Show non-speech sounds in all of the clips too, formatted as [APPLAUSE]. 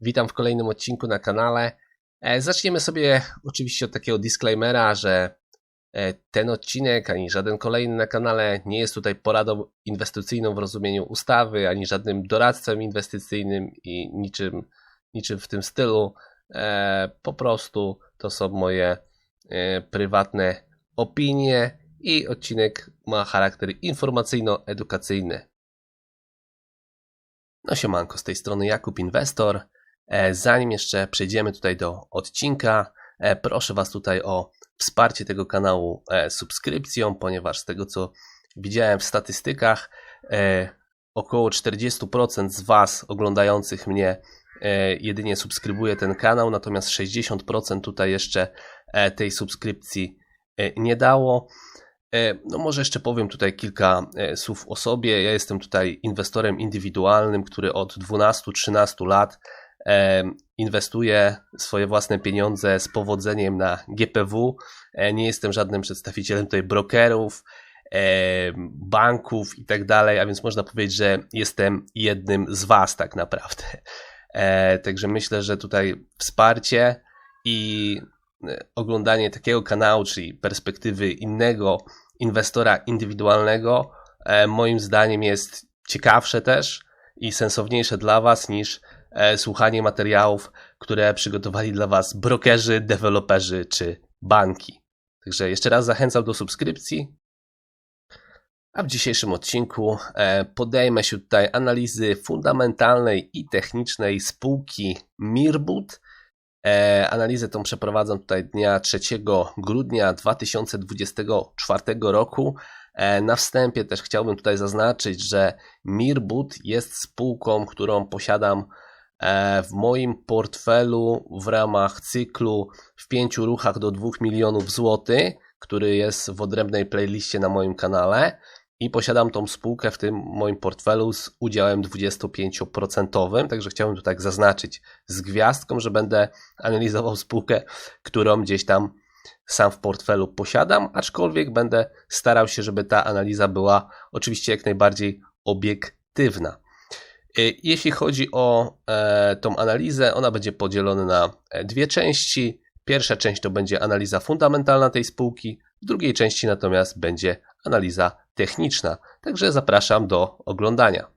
Witam w kolejnym odcinku na kanale. E, Zaczniemy sobie oczywiście od takiego disclaimera, że e, ten odcinek ani żaden kolejny na kanale nie jest tutaj poradą inwestycyjną w rozumieniu ustawy, ani żadnym doradcą inwestycyjnym i niczym, niczym w tym stylu. E, Po prostu to są moje prywatne opinie i odcinek ma charakter informacyjno-edukacyjny. No siemanko, z tej strony Jakub Inwestor. E, Zanim jeszcze przejdziemy tutaj do odcinka, e, proszę Was tutaj o wsparcie tego kanału e, subskrypcją, ponieważ z tego co widziałem w statystykach, około 40% z Was oglądających mnie jedynie subskrybuje ten kanał, natomiast 60% tutaj jeszcze tej subskrypcji nie dało. No może jeszcze powiem tutaj kilka słów o sobie. Ja jestem tutaj inwestorem indywidualnym, który od 12-13 lat inwestuje swoje własne pieniądze z powodzeniem na GPW. E, Nie jestem żadnym przedstawicielem tutaj brokerów, banków i tak dalej, a więc można powiedzieć, że jestem jednym z Was tak naprawdę. E, Także myślę, że tutaj wsparcie i e, oglądanie takiego kanału, czyli perspektywy innego inwestora indywidualnego, moim zdaniem jest ciekawsze też i sensowniejsze dla Was niż słuchanie materiałów, które przygotowali dla Was brokerzy, deweloperzy czy banki. Także jeszcze raz zachęcam do subskrypcji. A w dzisiejszym odcinku e, podejmę się tutaj analizy fundamentalnej i technicznej spółki Mirbut. E, Analizę tą przeprowadzam tutaj dnia 3 grudnia 2024 roku. E, Na wstępie też chciałbym tutaj zaznaczyć, że Mirbut jest spółką, którą posiadam e, w moim portfelu w ramach cyklu w pięciu ruchach do 2 milionów złotych, który jest w odrębnej playliście na moim kanale i posiadam tą spółkę w tym moim portfelu z udziałem 25%, także chciałbym tu tak zaznaczyć z gwiazdką, że będę analizował spółkę, którą gdzieś tam sam w portfelu posiadam, aczkolwiek będę starał się, żeby ta analiza była oczywiście jak najbardziej obiektywna. Y, Jeśli chodzi o e, tą analizę, ona będzie podzielona na e, dwie części. Pierwsza część to będzie analiza fundamentalna tej spółki, w drugiej części natomiast będzie analiza techniczna. Także zapraszam do oglądania.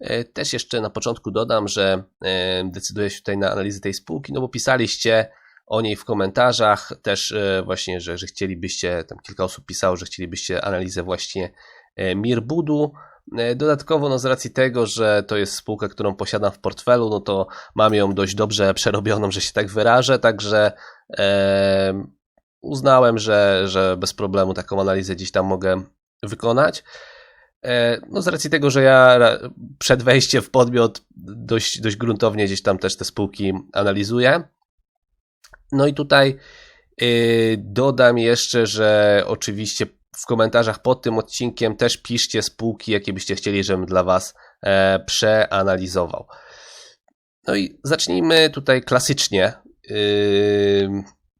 E, Też jeszcze na początku dodam, że e, decyduję się tutaj na analizę tej spółki, no bo pisaliście o niej w komentarzach też e, właśnie, że, że chcielibyście, tam kilka osób pisało, że chcielibyście analizę właśnie e, Mirbudu. E, Dodatkowo, no z racji tego, że to jest spółka, którą posiadam w portfelu, no to mam ją dość dobrze [LAUGHS] przerobioną, że się tak wyrażę, także e, uznałem, że, że bez problemu taką analizę gdzieś tam mogę wykonać. E, No z racji tego, że ja przed wejściem w podmiot dość, dość gruntownie gdzieś tam też te spółki analizuję. No i tutaj y, dodam jeszcze, że oczywiście w komentarzach pod tym odcinkiem też piszcie spółki, jakie byście chcieli, żebym dla Was e, przeanalizował. No i zacznijmy tutaj klasycznie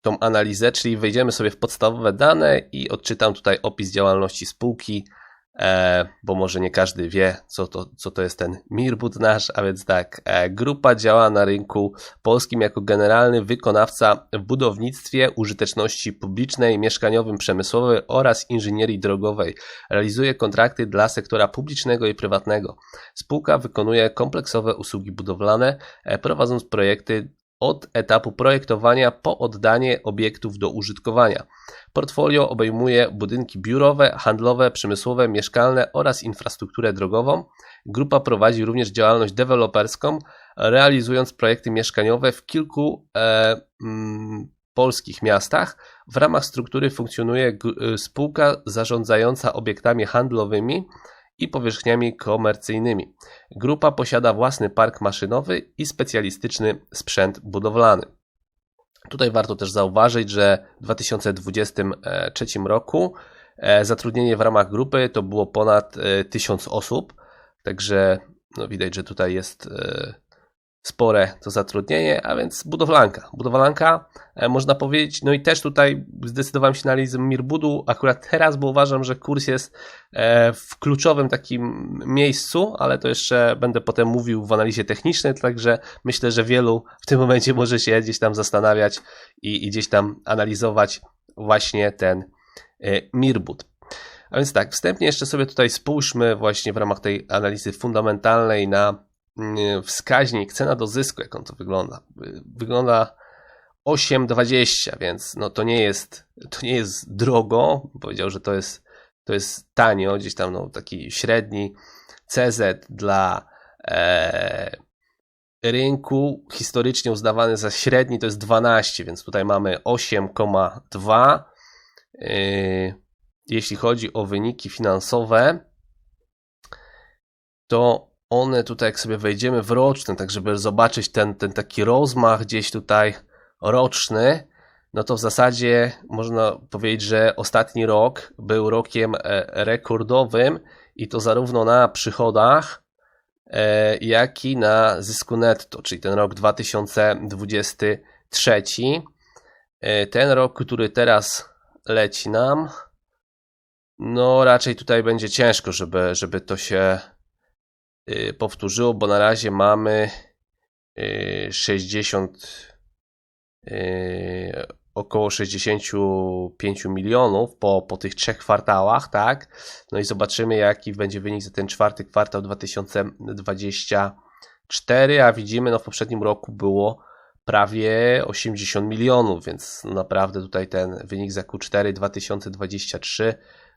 tą analizę, czyli wejdziemy sobie w podstawowe dane i odczytam tutaj opis działalności spółki, bo może nie każdy wie, co to, co to jest ten Mirbut nasz, a więc tak, e, grupa działa na rynku polskim jako generalny wykonawca w budownictwie, użyteczności publicznej, mieszkaniowym, przemysłowej oraz inżynierii drogowej. Realizuje kontrakty dla sektora publicznego i prywatnego. Spółka wykonuje kompleksowe usługi budowlane, e, prowadząc projekty od etapu projektowania po oddanie obiektów do użytkowania. Portfolio obejmuje budynki biurowe, handlowe, przemysłowe, mieszkalne oraz infrastrukturę drogową. Grupa prowadzi również działalność deweloperską, realizując projekty mieszkaniowe w kilku e, mm, polskich miastach. W ramach struktury funkcjonuje y, spółka zarządzająca obiektami handlowymi i powierzchniami komercyjnymi. Grupa posiada własny park maszynowy i specjalistyczny sprzęt budowlany. Tutaj warto też zauważyć, że w 2023 roku e, zatrudnienie w ramach grupy to było ponad e, 1000 osób, także no widać, że tutaj jest e, spore to zatrudnienie, a więc budowlanka. Budowlanka, e, można powiedzieć, no i też tutaj zdecydowałem się na analizę Mirbudu akurat teraz, bo uważam, że kurs jest e, w kluczowym takim miejscu, ale to jeszcze będę potem mówił w analizie technicznej, także myślę, że wielu w tym momencie może się gdzieś tam zastanawiać i, i gdzieś tam analizować właśnie ten e, Mirbud. A więc tak, wstępnie jeszcze sobie tutaj spójrzmy właśnie w ramach tej analizy fundamentalnej na wskaźnik cena do zysku, jak on to wygląda. Wygląda 8,20, więc no to nie jest, to nie jest drogo. Powiedział, że to jest, to jest tanio, gdzieś tam no, taki średni CZ dla e, rynku historycznie uznawany za średni to jest 12, więc tutaj mamy 8,2. Yy, jeśli chodzi o wyniki finansowe, to one tutaj, jak sobie wejdziemy w roczny, tak żeby zobaczyć ten, ten taki rozmach gdzieś tutaj roczny, no to w zasadzie można powiedzieć, że ostatni rok był rokiem e, rekordowym i to zarówno na przychodach, e, jak i na zysku netto, czyli ten rok 2023. E, ten rok, który teraz leci nam, no raczej tutaj będzie ciężko, żeby, żeby to się powtórzyło, bo na razie mamy 60 y, y, około 65 milionów po, po tych trzech kwartałach, tak? No i zobaczymy, jaki będzie wynik za ten czwarty kwartał 2024, a widzimy, no w poprzednim roku było prawie 80 milionów, więc naprawdę tutaj ten wynik za Q4 2023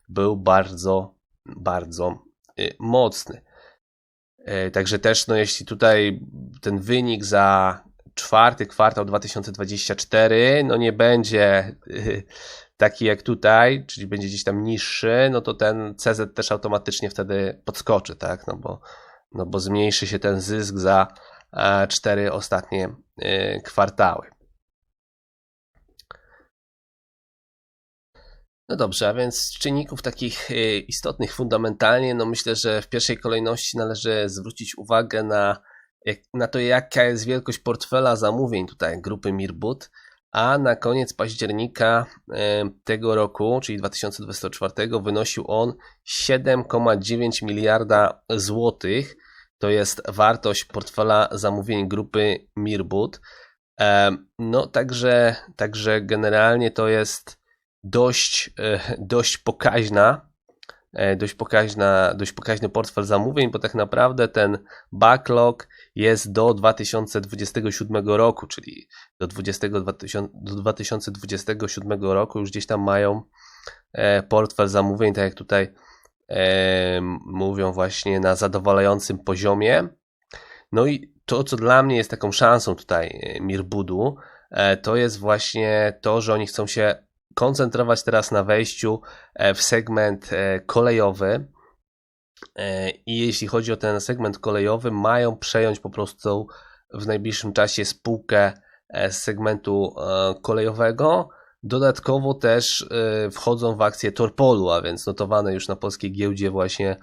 był bardzo, bardzo y, mocny. Y, także też, no jeśli tutaj ten wynik za czwarty kwartał 2024, no nie będzie y, taki jak tutaj, czyli będzie gdzieś tam niższy, no to ten CZ też automatycznie wtedy podskoczy, tak, no bo, no bo zmniejszy się ten zysk za e, cztery ostatnie kwartały. No dobrze, a więc czynników takich y, istotnych fundamentalnie, no myślę, że w pierwszej kolejności należy zwrócić uwagę na, na to, jaka jest wielkość portfela zamówień tutaj grupy Mirbut, a na koniec października y, tego roku, czyli 2024, wynosił on 7,9 miliarda złotych. To jest wartość portfela zamówień grupy Mirbut. E, no także, także generalnie to jest dość, e, dość pokaźna, e, dość pokaźna, dość pokaźny portfel zamówień, bo tak naprawdę ten backlog jest do 2027 roku, czyli do, 20, do 2027 roku już gdzieś tam mają e, portfel zamówień, tak jak tutaj mówią właśnie na zadowalającym poziomie. No i to, co dla mnie jest taką szansą tutaj Mirbudu, to jest właśnie to, że oni chcą się koncentrować teraz na wejściu e, w segment e, kolejowy. E, I jeśli chodzi o ten segment kolejowy, mają przejąć po prostu w najbliższym czasie spółkę z segmentu kolejowego. Dodatkowo też wchodzą w akcję Torpolu, a więc notowane już na polskiej giełdzie właśnie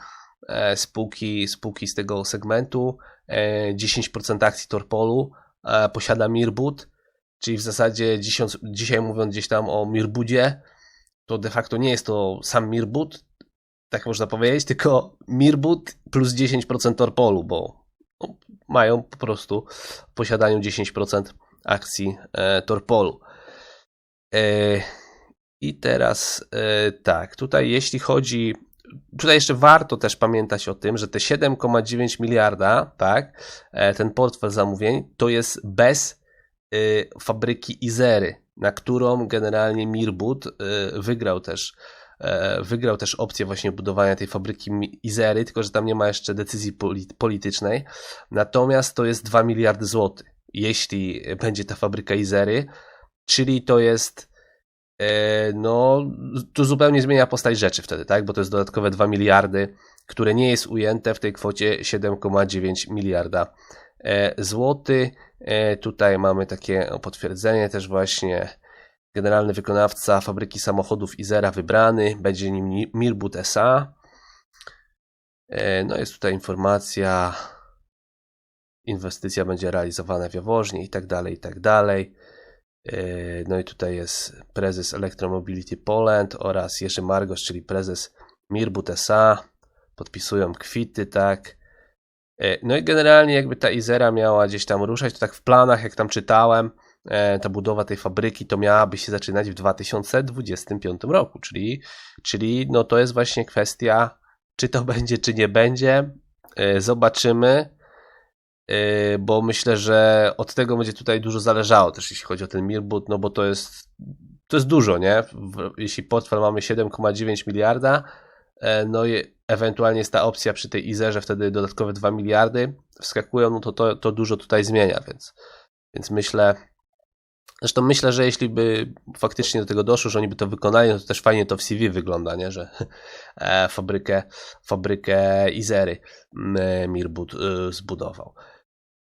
spółki, spółki z tego segmentu. 10% akcji Torpolu posiada Mirbut Czyli w zasadzie dzisiaj, dzisiaj mówiąc gdzieś tam o Mirbudzie, to de facto nie jest to sam Mirbud, tak można powiedzieć, tylko Mirbud plus 10% Torpolu, bo no, mają po prostu w posiadaniu 10% akcji e, Torpolu. E, I teraz e, tak, tutaj jeśli chodzi, tutaj jeszcze warto też pamiętać o tym, że te 7,9 miliarda, tak, e, ten portfel zamówień, to jest bez fabryki Izery, na którą generalnie Mirbut y, wygrał też e, wygrał też opcję właśnie budowania tej fabryki Izery, tylko że tam nie ma jeszcze decyzji politycznej. Natomiast to jest 2 miliardy złotych, jeśli będzie ta fabryka Izery, czyli to jest e, no, to zupełnie zmienia postać rzeczy wtedy, tak? Bo to jest dodatkowe 2 miliardy, które nie jest ujęte w tej kwocie 7,9 miliarda e, złotych. E, tutaj mamy takie potwierdzenie też właśnie. Generalny wykonawca fabryki samochodów Izera wybrany, będzie nim Mirbut SA. E, no jest tutaj informacja, inwestycja będzie realizowana w Jaworznie i tak dalej, i tak dalej. Yy, No i tutaj jest prezes Electromobility Poland oraz Jerzy Margosz, czyli prezes Mirbut SA. Podpisują kwity, tak. Yy, No i generalnie jakby ta Izera miała gdzieś tam ruszać, to tak w planach, jak tam czytałem, e, ta budowa tej fabryki to miałaby się zaczynać w 2025 roku, czyli, czyli no to jest właśnie kwestia, czy to [LAUGHS] będzie, czy nie będzie. E, Zobaczymy, e, bo myślę, że od tego będzie tutaj dużo zależało też jeśli chodzi o ten Mirbut, no bo to jest, to jest dużo, nie? Jeśli portfel mamy 7,9 miliarda, e, no i ewentualnie jest ta opcja przy tej Izerze wtedy dodatkowe 2 miliardy wskakują, no to to, to dużo tutaj zmienia, więc, więc myślę, Zresztą myślę, że jeśli by faktycznie do tego doszło, że oni by to wykonali, no to też fajnie to w CV wygląda, nie? że [LAUGHS] e, fabrykę, fabrykę Izery m, Mirbut e, zbudował.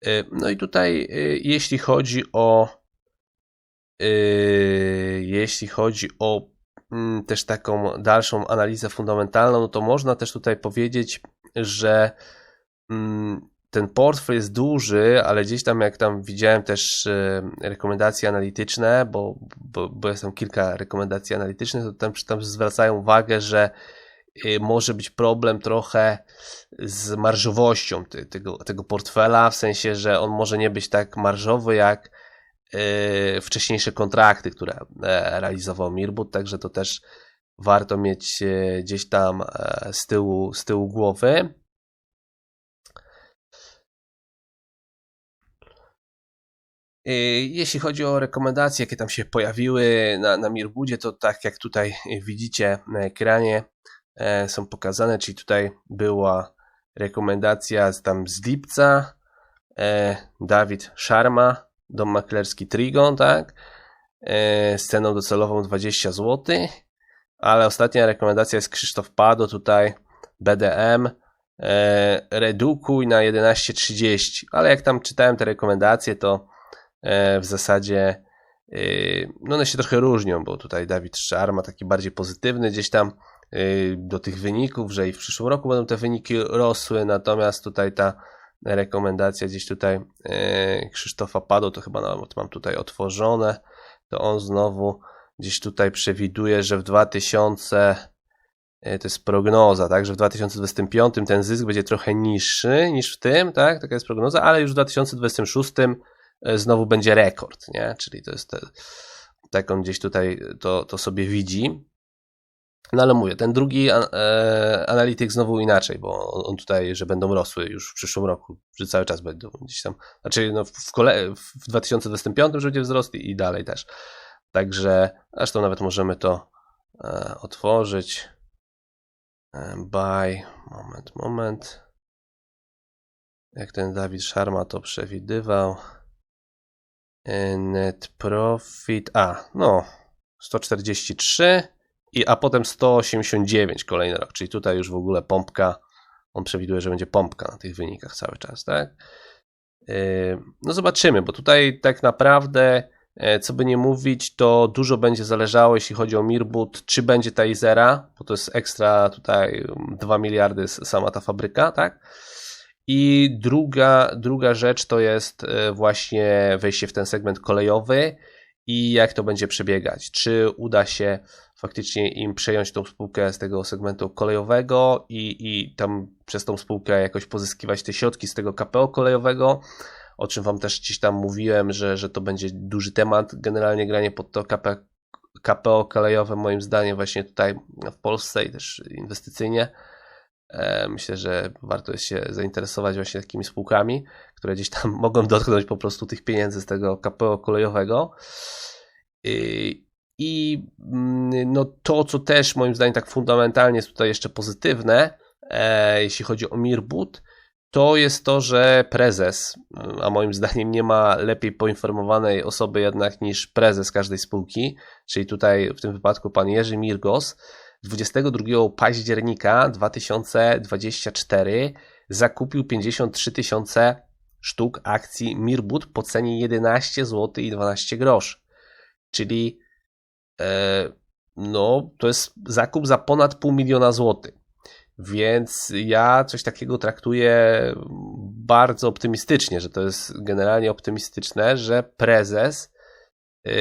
E, No i tutaj, e, jeśli chodzi o e, jeśli chodzi o mm, też taką dalszą analizę fundamentalną, no to można też tutaj powiedzieć, że mm, ten portfel jest duży, ale gdzieś tam jak tam widziałem też e, rekomendacje analityczne, bo, bo, bo jest tam kilka rekomendacji analitycznych, to tam, tam zwracają uwagę, że e, może być problem trochę z marżowością tego, tego portfela, w sensie, że on może nie być tak marżowy jak wcześniejsze kontrakty, które e, realizował Mirbut, także to też warto mieć e, gdzieś tam e, z tyłu, z tyłu głowy. Y, Jeśli chodzi o rekomendacje, jakie tam się pojawiły na, na Mirbudzie, to tak jak tutaj widzicie na ekranie są pokazane, czyli tutaj była rekomendacja z, tam z lipca, Dawid Sharma, dom maklerski Trigon, tak, e, z ceną docelową 20 zł, ale ostatnia rekomendacja jest Krzysztof Pado, tutaj BDM, e, redukuj na 11.30, ale jak tam czytałem te rekomendacje, to e, w zasadzie no one się trochę różnią, bo tutaj Dawid Szarma taki bardziej pozytywny gdzieś tam do tych wyników, że i w przyszłym roku będą te wyniki rosły, natomiast tutaj ta rekomendacja gdzieś tutaj yy, Krzysztofa Pado, to chyba nawet mam tutaj otworzone, to on znowu gdzieś tutaj przewiduje, że w 2000 yy, to jest prognoza, tak, że w 2025 ten zysk będzie trochę niższy niż w tym, tak, taka jest prognoza, ale już w 2026 e, znowu będzie rekord, nie? Czyli to jest te, tak on gdzieś tutaj to, to sobie widzi. No ale mówię, ten drugi a- e, analityk znowu inaczej, bo on, tutaj, że będą rosły już w przyszłym roku, że cały czas będą gdzieś tam, znaczy no w, kole, w 2025 że będzie wzrost i, i dalej też. Także, zresztą nawet możemy to e, otworzyć. E, moment, moment. Jak ten Dawid Szarma to przewidywał. E, Net profit. A, no. 143 i a potem 189 kolejny rok, czyli tutaj już w ogóle pompka. On przewiduje, że będzie pompka na tych wynikach cały czas, tak? Yy, No zobaczymy, bo tutaj tak naprawdę, e, co by nie mówić, to dużo będzie zależało, jeśli chodzi o Mirbut, czy będzie ta Izera, bo to jest ekstra tutaj 2 miliardy s- sama ta fabryka, tak? I druga, druga rzecz to jest e, właśnie wejście w ten segment kolejowy i jak to będzie przebiegać. Czy uda się faktycznie im przejąć tą spółkę z tego segmentu kolejowego i, i tam przez tą spółkę jakoś pozyskiwać te środki z tego KPO kolejowego, o czym Wam też gdzieś tam mówiłem, że, że to będzie duży temat. Generalnie granie pod to KP, KPO kolejowe, moim zdaniem, właśnie tutaj w Polsce i też inwestycyjnie. E, Myślę, że warto jest się zainteresować właśnie takimi spółkami, które gdzieś tam [LAUGHS] mogą dotknąć po prostu tych pieniędzy z tego KPO kolejowego. I, mm, no to, co też moim zdaniem tak fundamentalnie jest tutaj jeszcze pozytywne, e, jeśli chodzi o Mirbut, to jest to, że prezes, a moim [LAUGHS] zdaniem nie ma lepiej poinformowanej osoby jednak niż prezes każdej spółki, czyli tutaj w tym wypadku pan Jerzy Mirgos, 22 października 2024 zakupił 53 tysiące sztuk akcji Mirbut po cenie 11 zł i 12 groszy. Czyli e, no, to jest zakup za ponad pół miliona złotych. Więc ja coś takiego traktuję bardzo optymistycznie, że to jest generalnie optymistyczne, że prezes yy,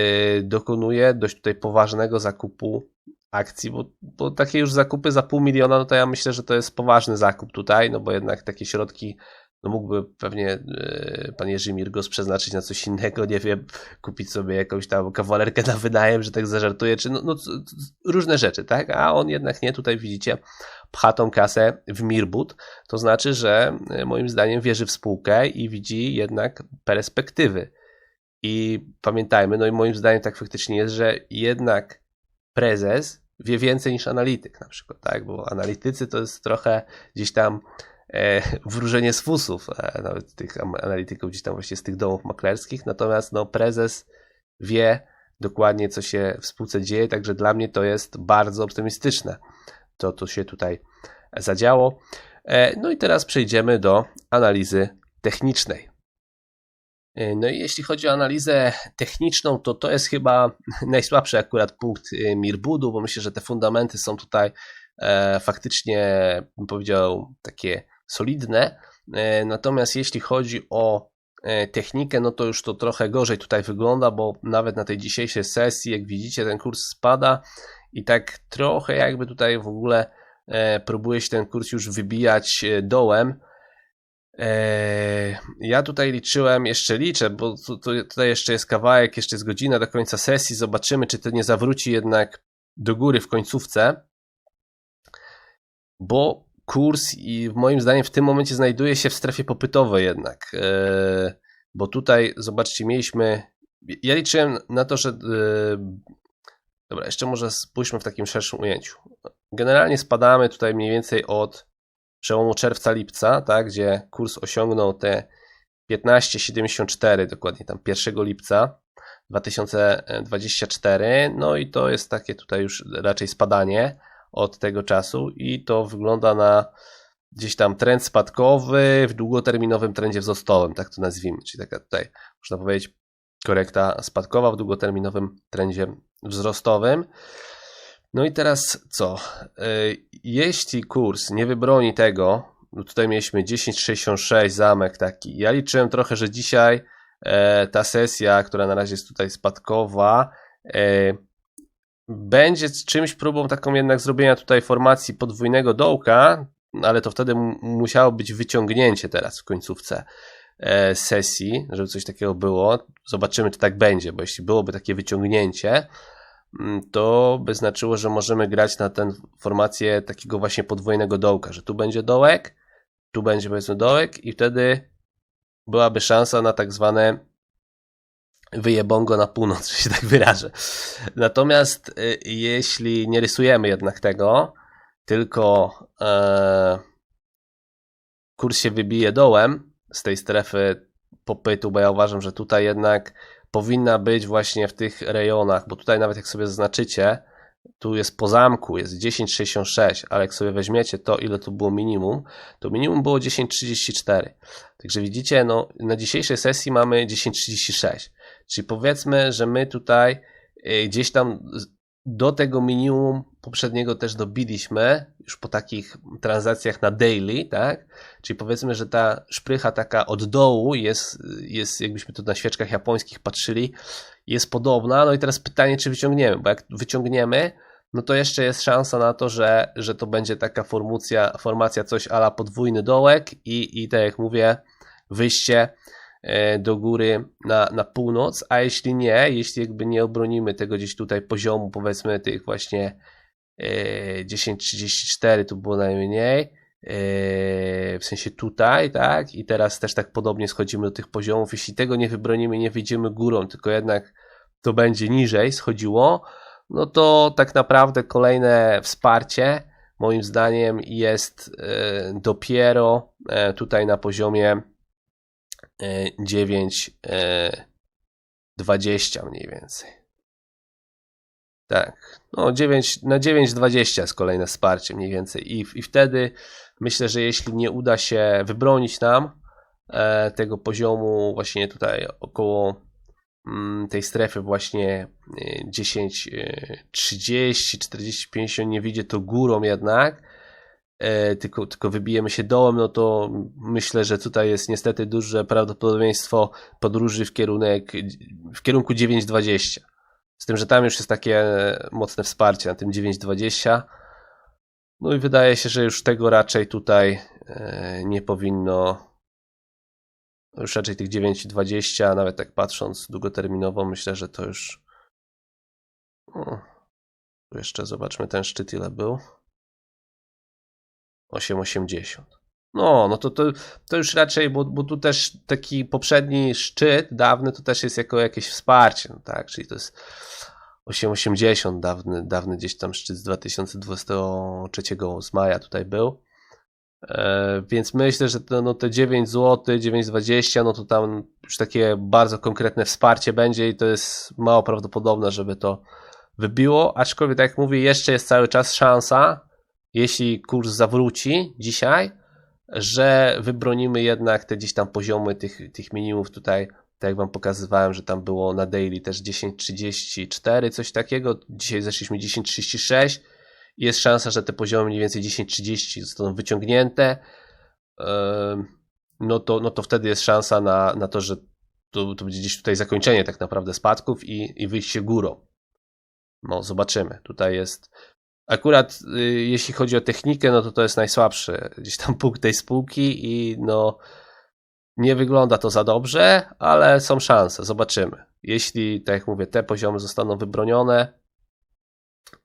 dokonuje dość tutaj poważnego zakupu akcji, bo, bo takie już zakupy za pół miliona, no to ja myślę, że to jest poważny zakup tutaj, no bo jednak takie środki no mógłby pewnie yy, pan Jerzy Mirgos przeznaczyć na coś innego, nie wiem, kupić sobie jakąś tam kawalerkę na wynajem, że tak zażartuję, czy no, no różne rzeczy, tak? A on jednak nie, tutaj widzicie, pcha tą kasę w Mirbut, to znaczy, że yy, moim zdaniem wierzy w spółkę i widzi jednak perspektywy. I pamiętajmy, no i moim zdaniem tak faktycznie jest, że jednak prezes wie więcej niż analityk na przykład, tak? Bo analitycy to jest trochę gdzieś tam e, [LAUGHS] wróżenie z fusów, e, nawet tych analityków gdzieś tam właśnie z tych domów maklerskich, natomiast no prezes wie dokładnie co się w spółce dzieje, także dla mnie to jest bardzo optymistyczne, to to się tutaj zadziało. E, no i teraz przejdziemy do analizy technicznej. E, No i jeśli chodzi o analizę techniczną, to to jest chyba [LAUGHS] najsłabszy akurat punkt e, Mirbudu, bo myślę, że te fundamenty są tutaj e, faktycznie, bym powiedział, takie solidne. Natomiast jeśli chodzi o technikę, no to już to trochę gorzej tutaj wygląda, bo nawet na tej dzisiejszej sesji, jak widzicie, ten kurs spada i tak trochę jakby tutaj w ogóle próbuje się ten kurs już wybijać dołem. Ja tutaj liczyłem, jeszcze liczę, bo tu, tu, tutaj jeszcze jest kawałek, jeszcze jest godzina do końca sesji. Zobaczymy, czy to nie zawróci jednak do góry w końcówce. Bo kurs i moim zdaniem w tym momencie znajduje się w strefie popytowej jednak. Eee, Bo tutaj, zobaczcie, mieliśmy. Ja liczyłem na to, że. eee, Dobra, jeszcze może spójrzmy w takim szerszym ujęciu. Generalnie spadamy tutaj mniej więcej od przełomu czerwca-lipca, tak, gdzie kurs osiągnął te 15,74 dokładnie tam 1 lipca 2024. No i to jest takie tutaj już raczej spadanie od tego czasu i to wygląda na gdzieś tam trend spadkowy w długoterminowym trendzie wzrostowym, tak to nazwijmy, czyli taka tutaj można powiedzieć korekta spadkowa w długoterminowym trendzie wzrostowym. No i teraz co? Y, Jeśli kurs nie wybroni tego, no tutaj mieliśmy 10,66 zamek taki. Ja liczyłem trochę, że dzisiaj e, ta sesja, która na razie jest tutaj spadkowa, e, będzie czymś próbą taką jednak zrobienia tutaj formacji podwójnego dołka, ale to wtedy musiało być wyciągnięcie teraz w końcówce e, sesji, żeby coś takiego było. Zobaczymy, czy tak będzie, bo jeśli byłoby takie wyciągnięcie, to by znaczyło, że możemy grać na tę formację takiego właśnie podwójnego dołka, że tu będzie dołek, tu będzie powiedzmy dołek i wtedy byłaby szansa na tak zwane wyjebongo na północ, [LAUGHS] że się tak wyrażę. Natomiast y, jeśli nie rysujemy jednak tego, tylko e, kurs się wybije dołem z tej strefy popytu, bo ja uważam, że tutaj jednak powinna być właśnie w tych rejonach, bo tutaj nawet jak sobie zaznaczycie, tu jest po zamku, jest 10,66, ale jak sobie weźmiecie to, ile tu było minimum, to minimum było 10,34. Także widzicie, no, na dzisiejszej sesji mamy 10,36. Czyli powiedzmy, że my tutaj y, gdzieś tam do tego minimum poprzedniego też dobiliśmy, już po takich transakcjach na daily, tak? Czyli powiedzmy, że ta szprycha taka od dołu jest, jest jakbyśmy tu na świeczkach japońskich patrzyli, jest podobna. No i teraz pytanie, czy wyciągniemy, bo jak wyciągniemy, no to jeszcze jest szansa na to, że, że to będzie taka formacja, formacja coś ala podwójny dołek i, i tak jak mówię, wyjście e, do góry na, na północ, a jeśli nie, jeśli jakby nie obronimy tego gdzieś tutaj poziomu, powiedzmy tych właśnie 10.34 tu było najmniej, e, w sensie tutaj, tak, i teraz też tak podobnie schodzimy do tych poziomów, jeśli tego nie wybronimy, nie wyjdziemy górą, tylko jednak to będzie niżej schodziło, no to tak naprawdę kolejne wsparcie moim zdaniem jest e, dopiero e, tutaj na poziomie e, 9 e, 20 mniej więcej. Tak, no 9, na 9,20 jest kolejne wsparcie mniej więcej I, i wtedy myślę, że jeśli nie uda się wybronić nam e, tego poziomu właśnie tutaj około mm, tej strefy właśnie e, 10, e, 30, 40, 50 nie widzie to górą jednak, e, tylko, tylko wybijemy się dołem, no to myślę, że tutaj jest niestety duże prawdopodobieństwo podróży w kierunek w kierunku 9.20. Z tym, że tam już jest takie mocne wsparcie na tym 9.20. No i wydaje się, że już tego raczej tutaj e, nie powinno. Już raczej tych 9.20, nawet tak patrząc długoterminowo, myślę, że to już. O, tu jeszcze zobaczmy ten szczyt, ile był. 8,80. No, no to, to, to już raczej, bo, bo tu też taki poprzedni szczyt dawny to też jest jako jakieś wsparcie, no tak, czyli to jest 8,80 dawny, dawny gdzieś tam szczyt z 2023 z maja tutaj był. E, więc myślę, że to, no, te 9 zł, 9,20, no to tam już takie bardzo konkretne wsparcie będzie i to jest mało prawdopodobne, żeby to wybiło, aczkolwiek tak jak mówię, jeszcze jest cały czas szansa, jeśli kurs zawróci dzisiaj, że wybronimy jednak te gdzieś tam poziomy tych, tych minimów tutaj, tak jak wam pokazywałem, że tam było na daily też 10.34, coś takiego, dzisiaj zeszliśmy 10.36 i jest szansa, że te poziomy mniej więcej 10.30 zostaną wyciągnięte, no to, no to wtedy jest szansa na, na to, że to, to będzie gdzieś tutaj zakończenie tak naprawdę spadków i, i wyjście górą. No, zobaczymy. Tutaj jest Akurat y, jeśli chodzi o technikę, no to to jest najsłabszy gdzieś tam [LAUGHS] punkt tej spółki i no nie wygląda to za dobrze, ale są szanse, zobaczymy. Jeśli, tak jak mówię, te poziomy zostaną wybronione,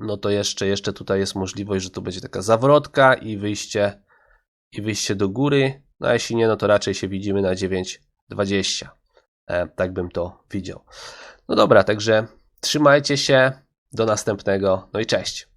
no to jeszcze, jeszcze tutaj jest możliwość, że to będzie taka zawrotka i wyjście, i wyjście do góry. No a jeśli nie, no to raczej się widzimy na 9,20. E, tak bym to widział. No dobra, także trzymajcie się. Do następnego. No i cześć.